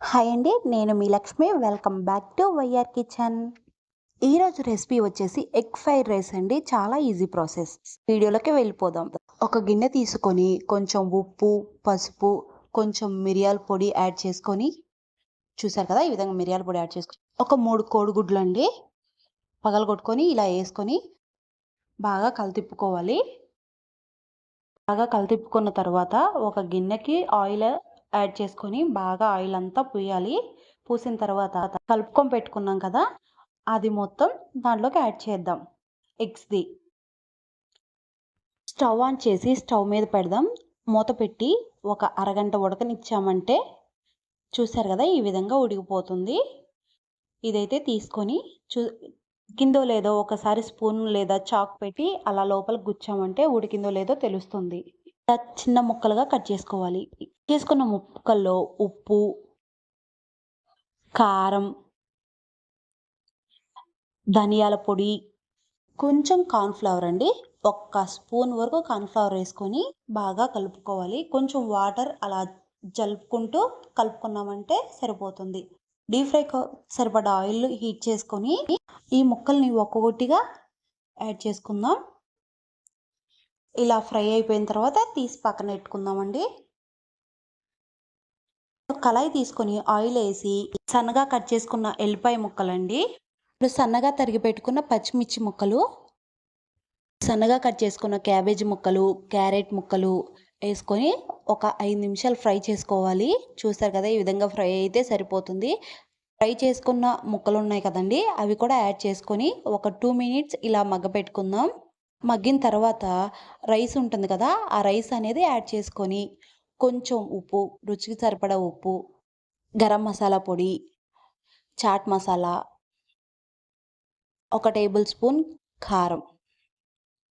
Hi అండి నేను మీ Lakshmi. Welcome back to YR kitchen. ఈరోజు రెసిపీ వచ్చేసి ఎగ్ ఫ్రైడ్ రైస్ అండి. చాలా ఈజీ ప్రాసెస్. వీడియోలోకి వెళ్ళిపోదాం. ఒక గిన్నె తీసుకొని కొంచెం ఉప్పు పసుపు కొంచెం మిరియాల పొడి యాడ్ చేసుకొని చూసారు కదా ఈ విధంగా మిరియాల పొడి యాడ్ చేసుకొని ఒక మూడు కోడిగుడ్లు అండి. పగలగొట్టుకొని ఇలా వేసుకొని బాగా కలితిప్పుకోవాలి. బాగా కలితిప్పుకున్న తర్వాత ఒక గిన్నెకి ఆయిల్ యాడ్ చేసుకొని బాగా ఆయిల్ అంతా పూయాలి. పూసిన తర్వాత కలుపుకొని పెట్టుకున్నాం కదా అది మొత్తం దాంట్లోకి యాడ్ చేద్దాం. ఎగ్స్ది స్టవ్ ఆన్ చేసి స్టవ్ మీద పెడదాం. మూత పెట్టి ఒక అరగంట ఉడకనిచ్చామంటే చూసారు కదా ఈ విధంగా ఉడికిపోతుంది. ఇదైతే తీసుకొని చూ కిందో లేదో ఒకసారి స్పూన్ లేదా చాక్ పెట్టి అలా లోపల గుచ్చామంటే ఉడికిందో లేదో తెలుస్తుంది. చిన్న ముక్కలుగా కట్ చేసుకోవాలి. తీసుకున్న ముక్కల్లో ఉప్పు కారం ధనియాల పొడి. కొంచెం కార్న్ఫ్లవర్ అండి. ఒక్క స్పూన్ వరకు కార్న్ఫ్లవర్ వేసుకొని బాగా కలుపుకోవాలి. కొంచెం వాటర్ అలా జలుపుకుంటూ కలుపుకున్నామంటే సరిపోతుంది. డీప్ ఫ్రై సరిపడా ఆయిల్ హీట్ చేసుకొని ఈ ముక్కల్ని ఒక్కొక్కటిగా యాడ్ చేసుకుందాం. ఇలా ఫ్రై అయిపోయిన తర్వాత తీసి పక్కన పెట్టుకుందామండి. కళాయి తీసుకొని ఆయిల్ వేసి సన్నగా కట్ చేసుకున్న ఎల్లిపాయ ముక్కలండి. ఇప్పుడు సన్నగా తరిగి పెట్టుకున్న పచ్చిమిర్చి ముక్కలు సన్నగా కట్ చేసుకున్న క్యాబేజీ ముక్కలు క్యారెట్ ముక్కలు వేసుకొని ఒక ఐదు నిమిషాలు ఫ్రై చేసుకోవాలి. చూస్తారు కదా ఈ విధంగా ఫ్రై అయితే సరిపోతుంది. ఫ్రై చేసుకున్న ముక్కలు ఉన్నాయి కదండి అవి కూడా యాడ్ చేసుకొని ఒక టూ మినిట్స్ ఇలా మగ్గ పెట్టుకుందాం మగ్గిన తర్వాత రైస్ ఉంటుంది కదా ఆ రైస్ అనేది యాడ్ చేసుకొని కొంచెం ఉప్పు రుచికి సరిపడా ఉప్పు గరం మసాలా పొడి చాట్ మసాలా ఒక టేబుల్ స్పూన్ కారం.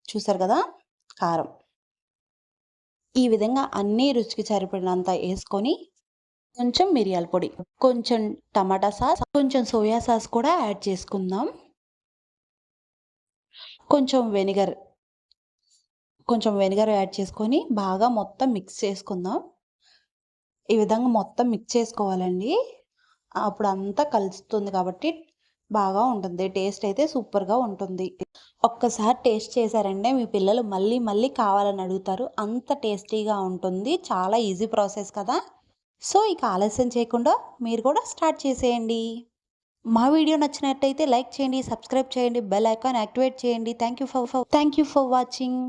చూసారు కదా? కారం. ఈ విధంగా అన్నీ రుచికి సరిపడినంత వేసుకొని కొంచెం మిరియాల పొడి కొంచెం టమాటా సాస్ కొంచెం సోయా సాస్ కూడా యాడ్ చేసుకుందాం. కొంచెం వెనిగర్ కొంచెం వెనిగర్ యాడ్ చేసుకొని బాగా మొత్తం మిక్స్ చేసుకుందాం. ఈ విధంగా మొత్తం మిక్స్ చేసుకోవాలండి. అప్పుడు అంతా కలుస్తుంది కాబట్టి బాగా ఉంటుంది. టేస్ట్ అయితే సూపర్గా ఉంటుంది. ఒక్కసారి టేస్ట్ చేశారంటే మీ పిల్లలు మళ్ళీ మళ్ళీ కావాలని అడుగుతారు. అంత టేస్టీగా ఉంటుంది. చాలా ఈజీ ప్రాసెస్ కదా. సో ఇక ఆలస్యం చేయకుండా మీరు కూడా స్టార్ట్ చేసేయండి. మా వీడియో నచ్చినట్టయితే లైక్ చేయండి సబ్స్క్రైబ్ చేయండి బెల్ ఐకాన్ యాక్టివేట్ చేయండి. Thank you for thank you for watching.